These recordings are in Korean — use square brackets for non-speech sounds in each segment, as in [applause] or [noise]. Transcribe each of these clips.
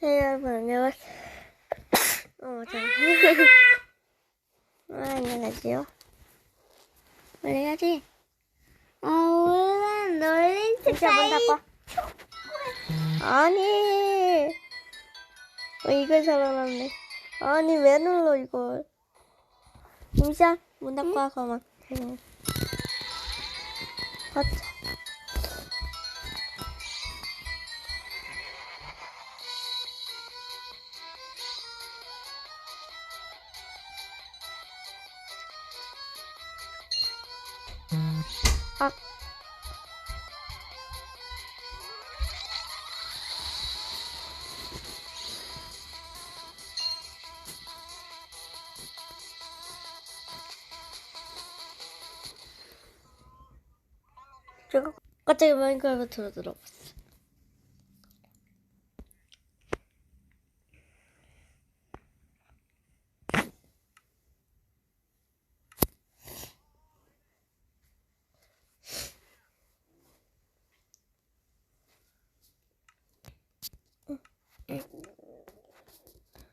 네, 여러분, 안녕하세요. [coughs] 어, 저. [laughs] 아, 안녕하세요. 해야지? 아, 오늘은 놀린 문 닫고. 아니. 어, 이걸 살아났네. 아니, 왜 눌러, 이걸. 임시야, 문 닫고 와, 그만. 응. 제가 갑자기 마인크래프트로 들어봤어.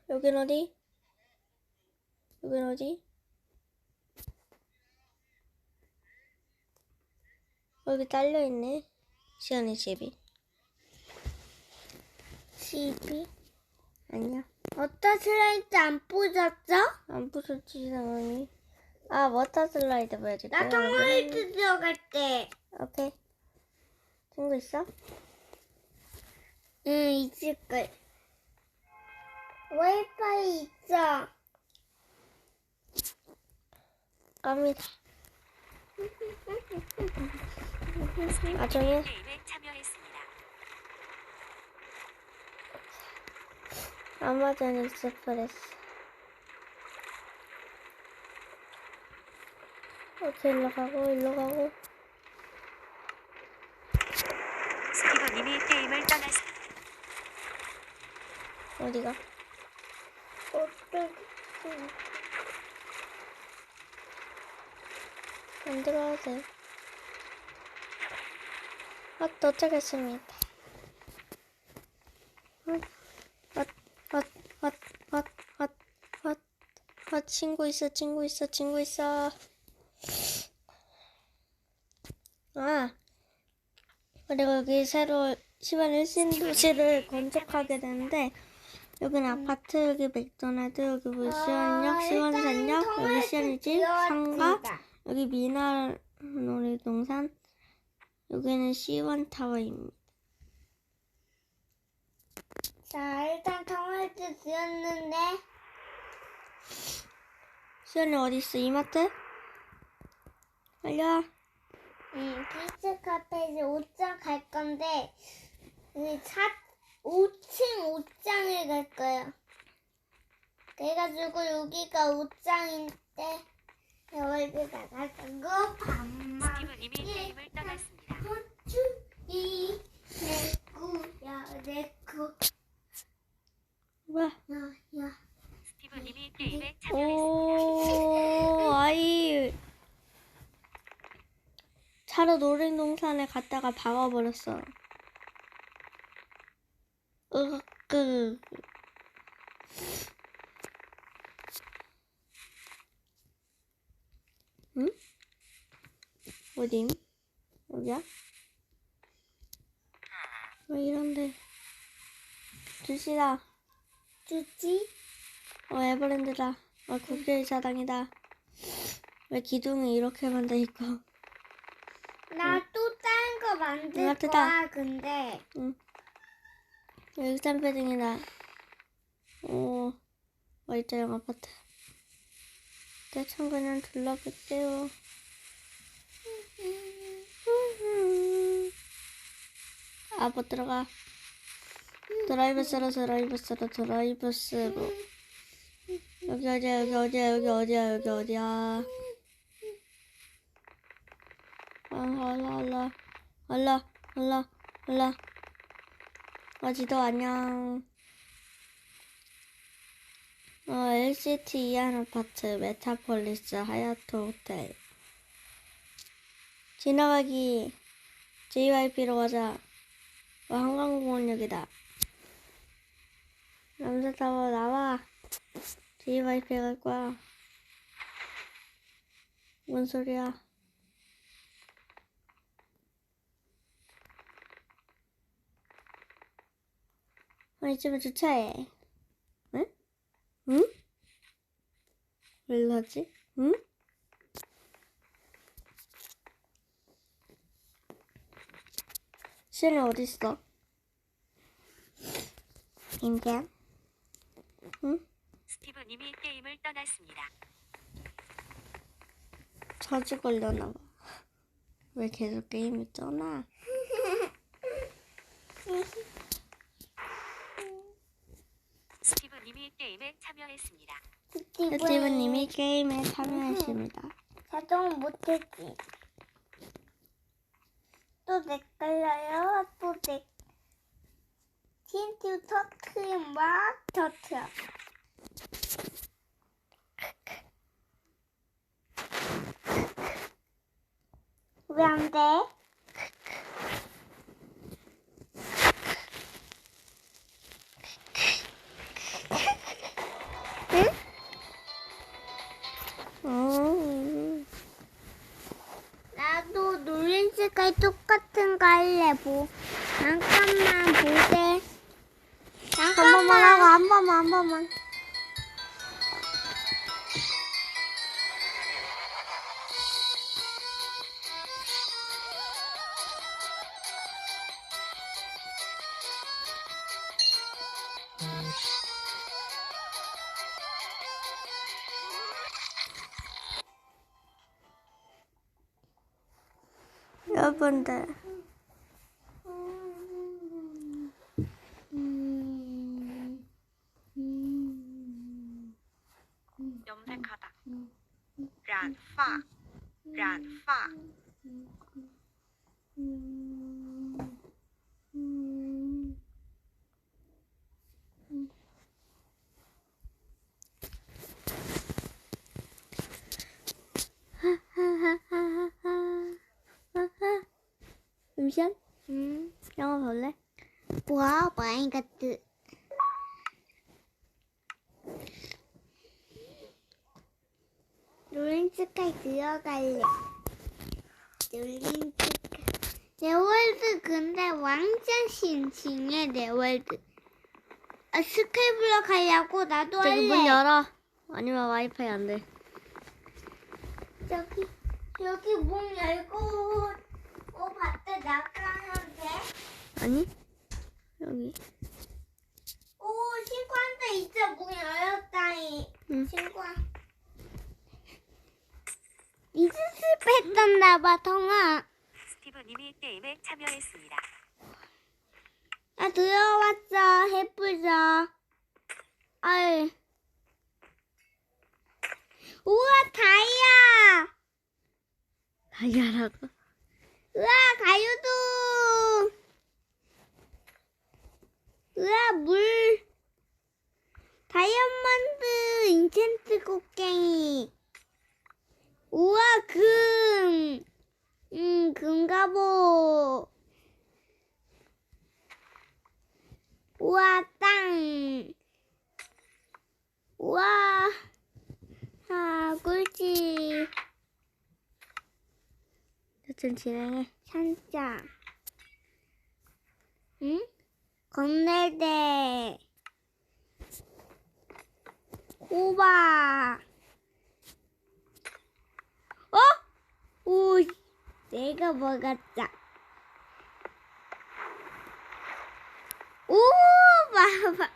여긴 어디? 여긴 어디? 여기 딸려있네. 시연이 집이. 집이 아니야. 어떤 슬라이드 안 부셨어? 안 부서지지 상황이. 아, 워터 슬라이드 보여줄게. 나 통화이트 들어갈 때. 오케이. 친구 있어? 응, 있을걸. 와이파이 있어. 갑니다. [laughs] 나중에. 아마존 익스프레스. 오케이, 일로 가고, 일로 가고. 스티브님이 게임을 떠났습니다. 어디가? 어떻게? 안 들어와도 돼. 어, 도착했습니다. 어, 어, 어, 어, 어, 어, 어, 어, 친구 있어, 친구 있어, 친구 있어. 아, 그리고 여기 새로 시발 일신 도시를 건축하게 되는데, 여기는 아파트, 여기 맥도날드, 여기 물시원역, 시원산역, 여기 시원이지, 상가, 여기 미나놀이동산, 여기는 C1 타워입니다. 자, 일단 통화이트 지었는데. 시원이 어디 있어? 이마트? 빨리 와. 응, 피스 카페에서 옷장 갈 건데, 이 차, 5층 옷장에 갈 거야. 그래가지고 여기가 옷장인데, 여기다 나가고, 밥만. 스티브님이 게임을 떠났습니다. 고추이, 내 꾸야, 내 꾸, 와. 야, 야. 스티브님이 게임에 참여했습니다. 오, 아이. 차로 놀이동산에 갔다가 박아버렸어. 으, 그. 응? 어딘? 여기야? 왜 이런데? 주시다. 주지? 어, 에버랜드다. 어, 국제의사당이다. 왜 기둥이 이렇게 만들고? 나 또 다른 거 만들 응, 뜨다. 거야, 근데. 응. 여기 쌈패딩이다. 오, 월자형 아파트. 대충 그냥 둘러볼게요. 아, 못 들어가. 드라이브 스로 드라이브 스로 드라이브 스로. 여기 어디야, 여기 어디야, 여기 어디야, 여기 어디야. 아, 알라, 알라. 알라, 알라, 알라. 어지도 안녕. 어, LCT 이안 아파트, 메타폴리스, 하얏트 호텔. 지나가기. JYP로 가자. 어, 한강공원역이다. 남자다워 나와. 와이파이 갈 거야. 뭔 소리야? 어, 이쯤에 주차해. 응? 응? 왜 이러지? 응? 실은 어딨어? 인디안? 응? 스티브님이 게임을 떠났습니다. 자주 걸려나 봐. 왜 계속 게임을 떠나? 스티브님이 게임에 참여했습니다. 스티브님이 게임에 참여했습니다. 자동 못했지. 또 내걸려요. 또 내. TNT 터트 막 터트. 왜안 돼? 잠깐만 보세. 한 번만 하고 한 번만 한 번만. 여러분들 와, 마인가트. 노란 색깔 들어갈래. 노란 색깔. 내 월드 근데 완전 신칭해 내 월드. 아, 스카이블럭 하려고 나도 저기 할래. 문 열어. 아니면 와이파이 안 돼. 저기 여기 문 열고 어 봤다 나가면 돼? 아니? 여기. 오 신고한테 있어 문 열었다니 응. 신고 이즈 실패했었나 봐 통아. 스티브님이 게임에 참여했습니다. 나 들어왔어. 해보자. 아이 우와 다이아. 다이아라고? 우와 가요도 우와 물. 다이아몬드 인챈트 곡괭이. 우와 금. 음, 금갑옷 우와 땅. 우와. 아 꿀팁 여튼 진행해. 산자. 응? 건넬대. 호박. 어? 오, 내가 먹었다. 오, 봐봐.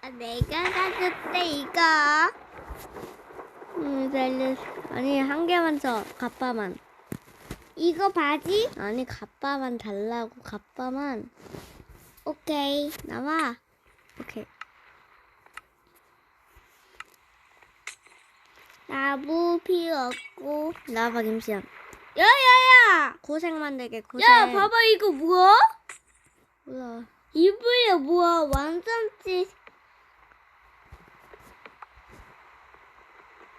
아, 내가 가졌대, 이거. 응, 살렸어. 아니, 한 개만 더. 갑바만. 이거 바지? 아니, 갑바만 달라고. 갑바만. 오케이. 나와. 오케이. 나무 필요 없고. 나와봐, 김시연. 야야야! 고생 만들게, 고생. 야, 봐봐 이거 뭐야? 몰라. 이불이 뭐야? 완전 찌.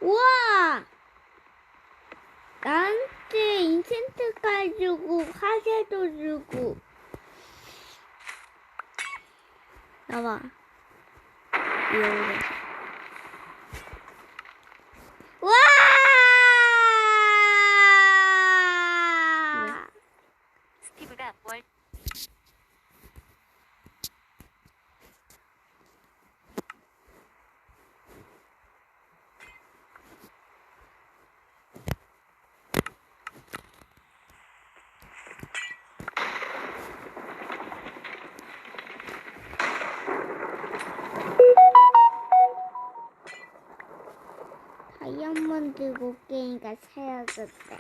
우와! 나한테 인챈트까지 주고 화재도 주고 나와. 이어오래. 와! 스티브가 월 다이아몬드 곡괭이가 사라졌대.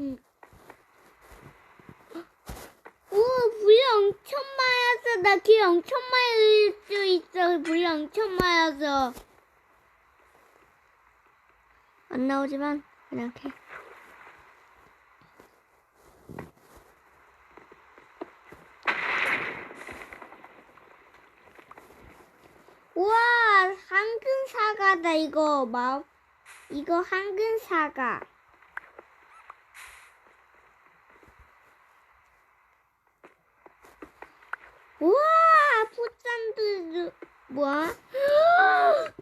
응. 우와, 물이 엄청 많아서 나길 엄청 많이 수 있어. 물이 엄청 많아서. 안 나오지만 그냥 해. 우와, 황금 사과다 이거. 마, 이거 황금 사과. 우와, 포짠드 뭐야? [gasps]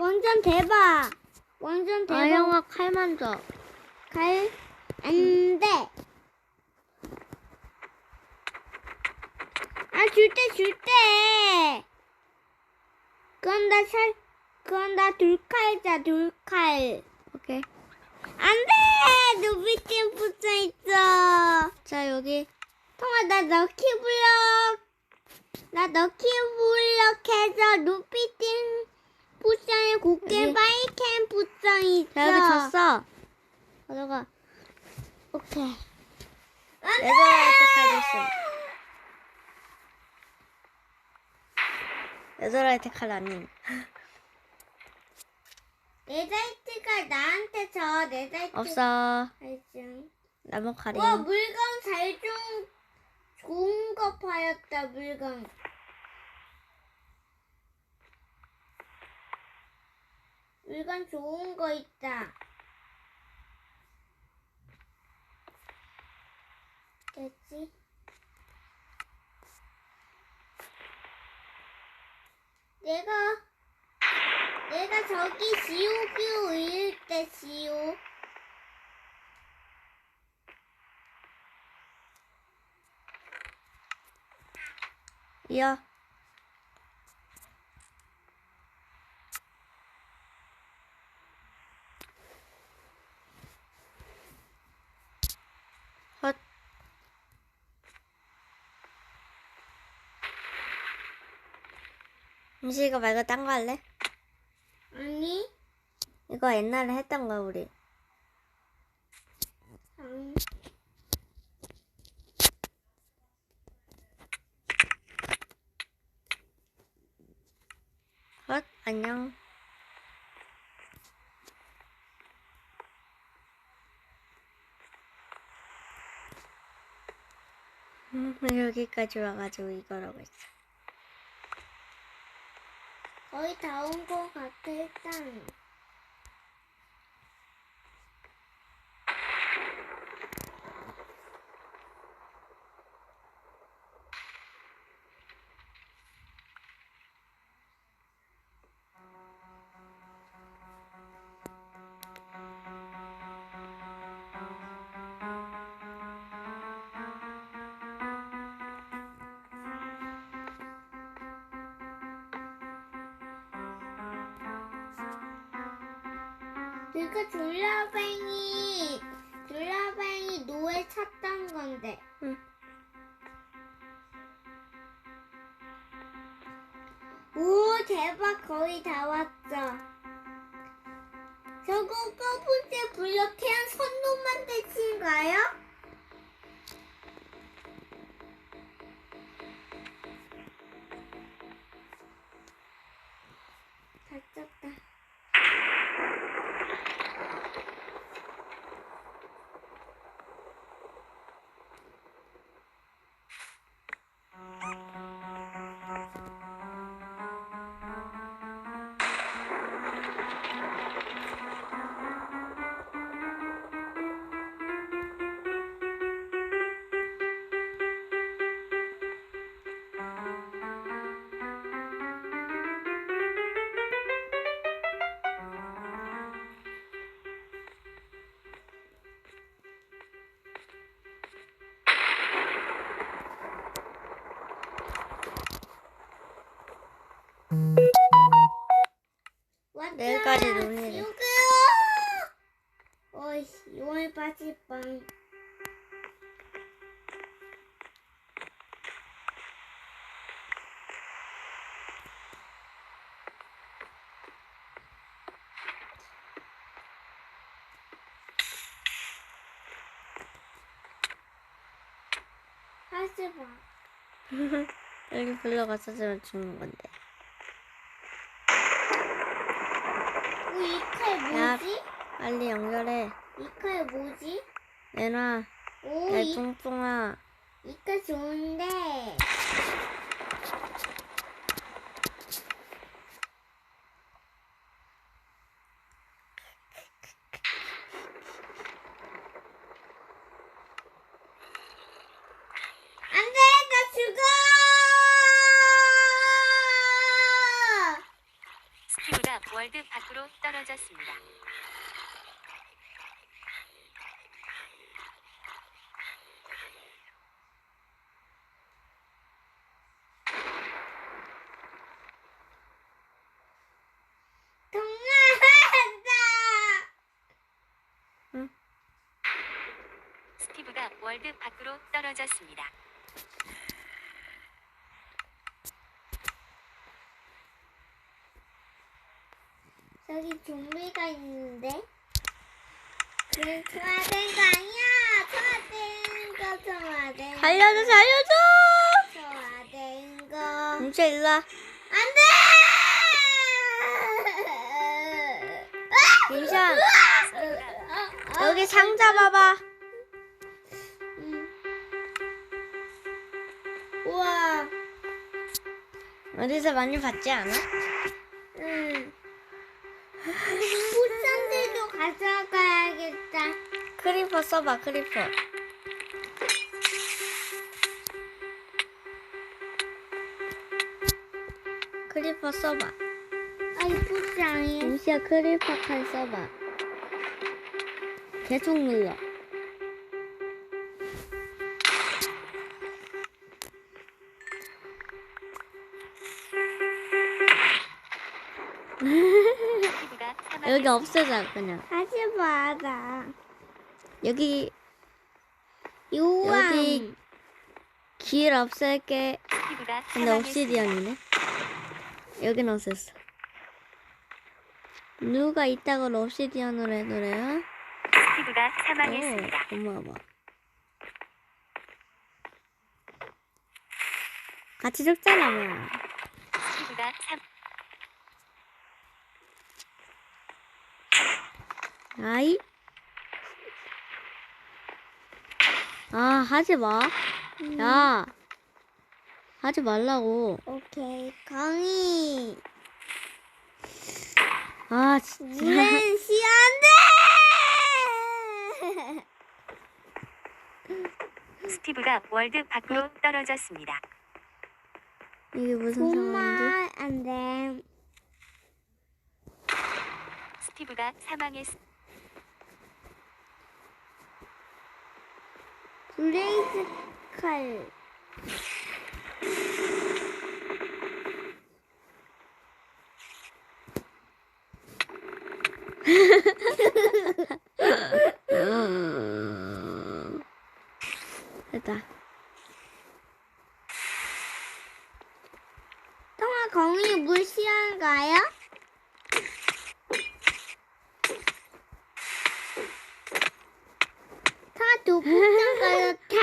완전 대박. 완전 대박. 아영아 칼 만져. 갈, 안 돼. 아, 줄 때, 줄 때. 그건 나 살, 그건 나 둘칼자, 둘칼. 오케이. 안 돼! 누비팀 붙어 있어. 자 여기 통아, 나 럭키 블럭. 나 럭키 블럭 해서 부상에 곡괭 여기. 바이캠 부상 있어. 자 여기 졌어. 가져가. 오케이. 얘들한테 칼줬 음. 얘들한테 칼 아님. 네자이트가 나한테 줘. 네자이트. 없어. 알죠. 나무 칼이. 와 물건 잘 좀 좋은 거 파였다 물건. 물건 좋은 거 있다. 됐지? 내가 내가 저기 지옥이 올릴 때 지옥. 이 음식 이거 말고 딴 거 할래? 아니. 이거 옛날에 했던 거 우리. 음. 헛 안녕. 음, 여기까지 와가지고 이거라고 있어. 거의 다온거 같아 일단. 그거 졸라뱅이 졸라뱅이 노예 찾던 건데. 응. 오 대박 거의 다 왔어. 저거 꺼분째 블럭해한 선놈만 대신가요? 마. 여기 불러갔었으면 죽는 건데. 어, 이칼 야. 뭐지? 빨리 연결해. 이칼 뭐지? 내놔. 오, 야, 이, 뚱뚱아. 이칼 좋은데. 안 돼! 나 죽어! 스티브가 월드 밖으로 떨어졌습니다. 동화한다! 스티브가 월드 밖으로 떨어졌습니다. 저기 좀비가 있는데? 그 청와대인 거 아니야! 청와대인 거, 청와대인 거. 살려줘, 살려줘! 청와대인 거. 진짜 일로 와. 안 돼! 괜찮. 아, 여기 상자 봐봐. 어디서 많이 봤지 않아? 응. 포션들도 가져가야겠다. 크리퍼 써봐, 크리퍼. 크리퍼 써봐. 아이, 포션이. 임시야 크리퍼 칼 써봐. 계속 눌러. [laughs] 여기 없애자 그냥. 하지 마라. 여기 요왕. 여기 길 없앨게. 근데. 옵시디언이네. 여긴 없앴어. 누가 이따가 옵시디언으로 해놓래요? 스티브가 사망했습니다. 오, 고마워. 같이 죽잖아, 뭐. 스티브가 사 아이? 아, 하지 마. 야. 하지 말라고. 오케이. 강이. 아, 진짜. 물은 [laughs] 시안돼 스티브가 월드 밖으로 떨어졌습니다. 이게 무슨 상황인지? 안 돼. 스티브가 사망했습니다. 블레이즈 칼. 됐다. 통화 공이 물 시안가요? 다 도포장 가였다.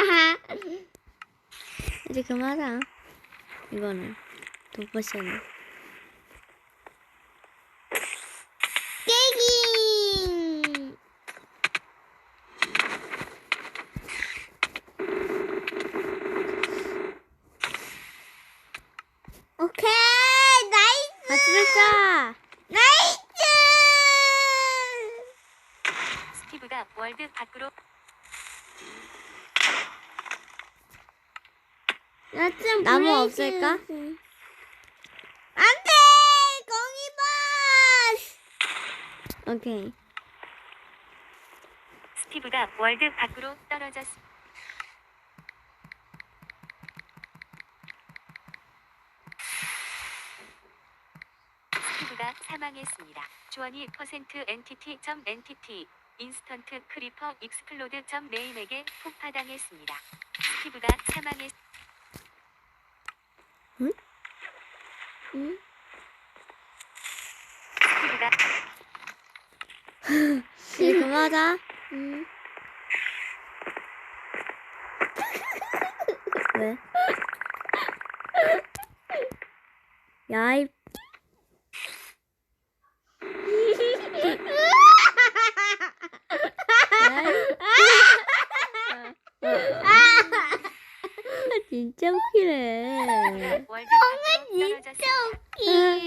이제 그만 하자. 이거는. 도포션은. 깨기. 오케이 나이스 같이 죽자! 나이스 스티브가 월드 밖으로 나무 없을까? 안 돼 공이 오케이. 스티브가 월드 밖으로 떨어졌습니다. 사망했습니다. 주원이 퍼센트 엔티티 점 엔티티 인스턴트 크리퍼 익스플로드 점 네임에게 폭파당했습니다. 스티브가 사망했. 스티브가 이제 그만하자. 응. 왜? 야, 이. 진짜 웃기네. 월드 밖으로 떨어졌습니다.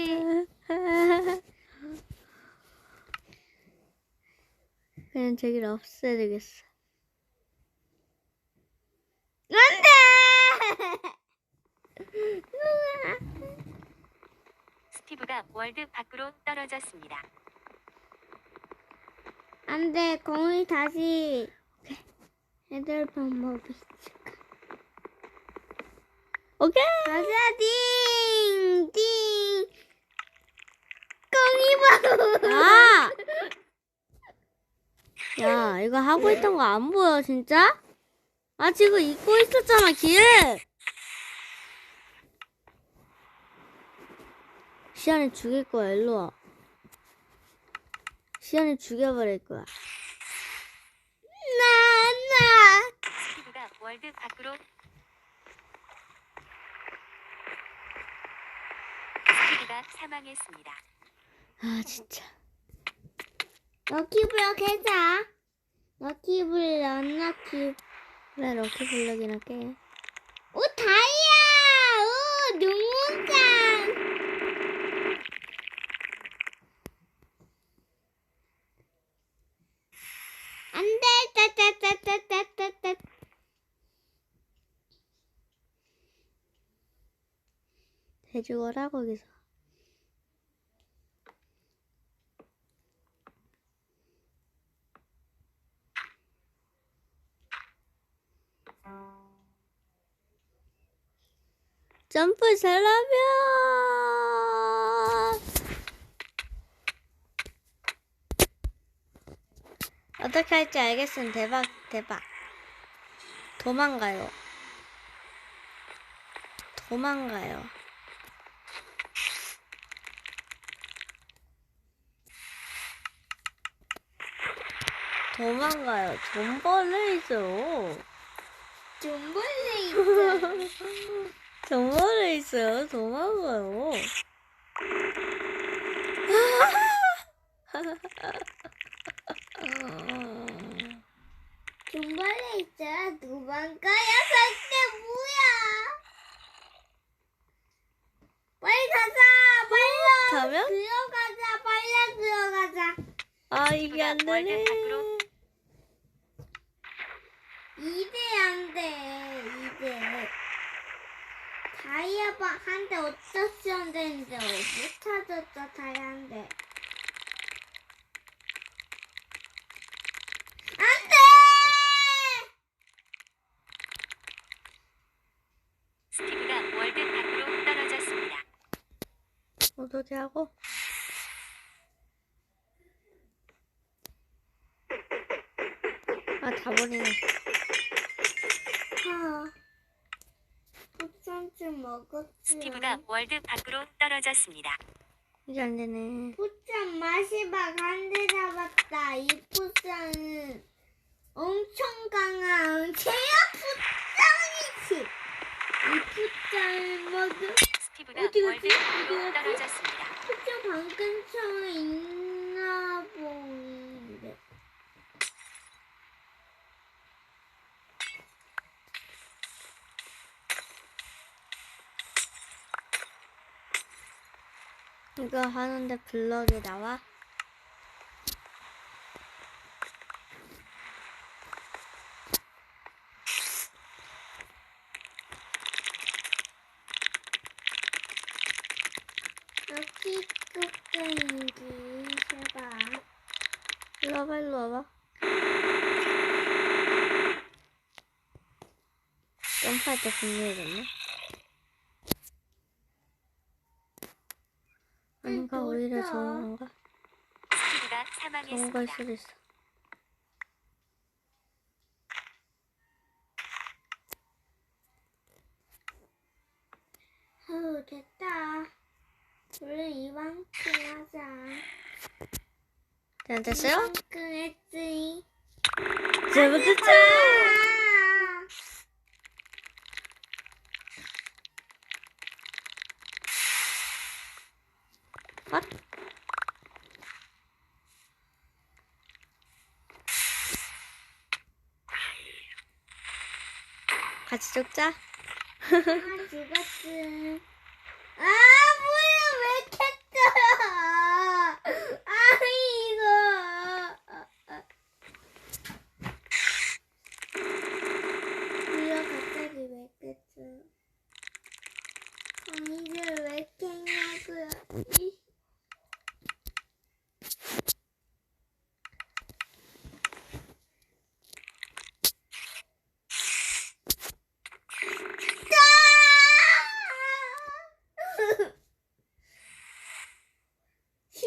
그냥 저기를 없애야 되겠어. [laughs] 스티브가 월드 밖으로 떨어졌습니다. 안돼 공이 다시 해될 방법이 있을까? 오케이! 가자 띵띵 공이 바로 아! 야, 이거 하고 있던 거 안 보여, 진짜? 아, 지금 잊고 있었잖아, 길! 시안이 죽일 거야, 일로 와. 시안이 죽여버릴 거야. 나나 스티브가 월드 밖으로 스티브가 사망했습니다. 아, 진짜. 럭키블럭 해자. 럭키블럭 럭키 그래, 럭키 블럭이나 깨. 오 다이아! 오 눈물장! 안 돼. 따따따따따따따 해주거라, 거기서. 점프 잘하면. 어떻게 할지 알겠음 대박 대박. 도망가요. 도망가요. 도망가요. 눈물이 있 [laughs] 어 존벌레이죠 도망가요. 눈물이 있어 도망가야 살때 뭐야? 빨리 가자 빨리 가면? 들어가자 빨리 들어가자. 아 이게 안 되네 월드 밖으로. 이대 안돼 이대 다이아바 한대 어쩌셨는데 못 찾았어 다이아인데. 안돼! 스티브가 월드 밖으로 떨어졌습니다. 어떻게 하고? 아 다 버리네 아 포천쯤 먹었지 스티브가 월드 밖으로 떨어졌습니다. 이게 안 되네 포천 마시박 한대 잡았다 이 포천은 엄청 강한 체력 포천이지 이 포천을 먹은 스티브가 어디 월드 갔지? 밖으로 어디 갔지? 떨어졌습니다. 포천 방근처에 있나 이거 하는데 블럭이 나와? 여기 끝인지 해봐. 일로 와봐 일로 와봐. 점프할 때 분리해졌네 얘가 오히려 좋은 건가? 스티브가 좋은 걸 사망했습니다. 수도 있어. 후 됐다. 우리 이만큼 하자. 자, 됐어요? 이만큼 했지. 잘못했죠? 아! 아, 아 죽었지. 아 뭐야 왜 이렇게 떠요? 아 이거. 뭐야 갑자기 왜 깼어? 거미줄 왜 깼냐고요? 이. 아! 휴!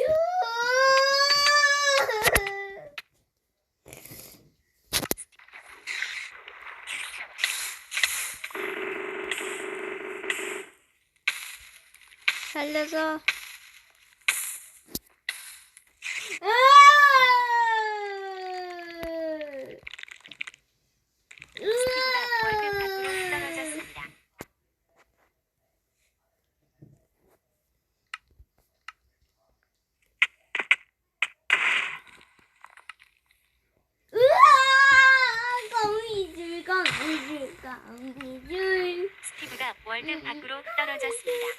거미줄, 거미줄, 거미줄. 스티브가 월드 밖으로 떨어졌습니다.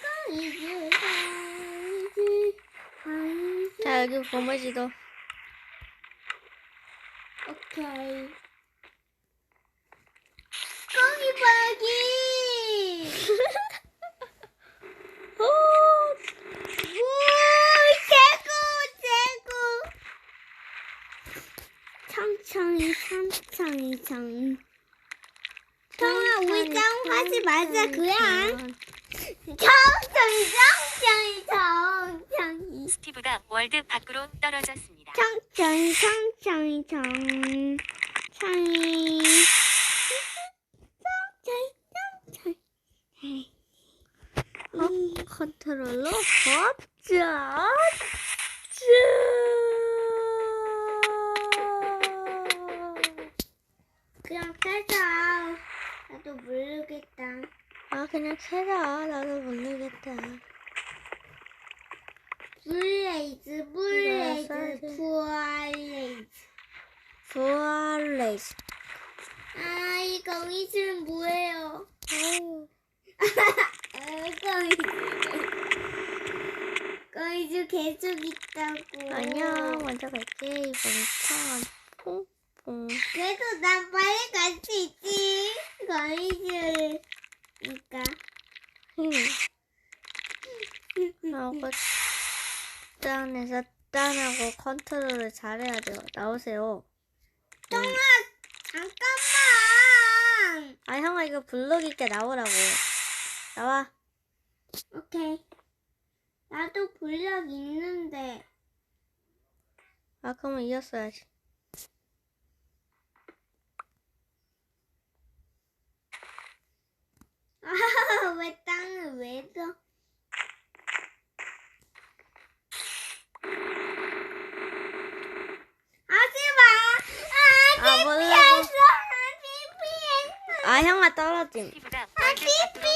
자, 여기 보물지도. 오케이. 오! 우, 최고, 최고! 청청이, 청청이, 청. 청아, 우리 짱 하지 말자, 그냥. 청청이, 청청이, 청청이. 스티브가 월드 밖으로 떨어졌습니다. 청청이, 청청이, 청. 청이. 청청이, 청청이. 어, 컨 트롤러 법자. 그냥 캐자. 나도 모르겠다. 아, 그냥 캐라. 나도 모르겠다. 블레이즈, 블레이즈, 써야지. 블레이즈. 부활레이스. 아, 이 거미줄은 뭐예요? 아유, [laughs] 아, 거미줄. 거미줄 계속 있다고. 안녕. 먼저 갈게. 이번 판. 뽕뽕. 그래도 난 빨리 갈 수 있지. 거미줄이니까. 하고 짠해서 짠하고 컨트롤을 잘해야 돼요. 나오세요. 똥아, 잠깐만. 아 형아 이거 블록 있게 나오라고. 나와. 오케이. 나도 블럭 있는데. 아 그러면 이었어야지. 아, [laughs] 왜 땅을 왜 줘? 하지 마. 아, 아, 뭐라고? TPS. TPS. 아 형아 떨어짐. 아, TPS.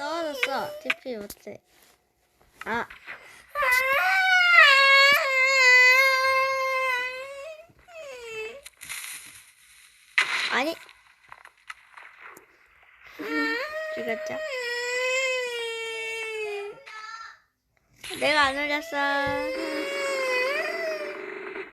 떨어졌어. TP 못해. 아 아니 죽였죠. 내가 안 올렸어.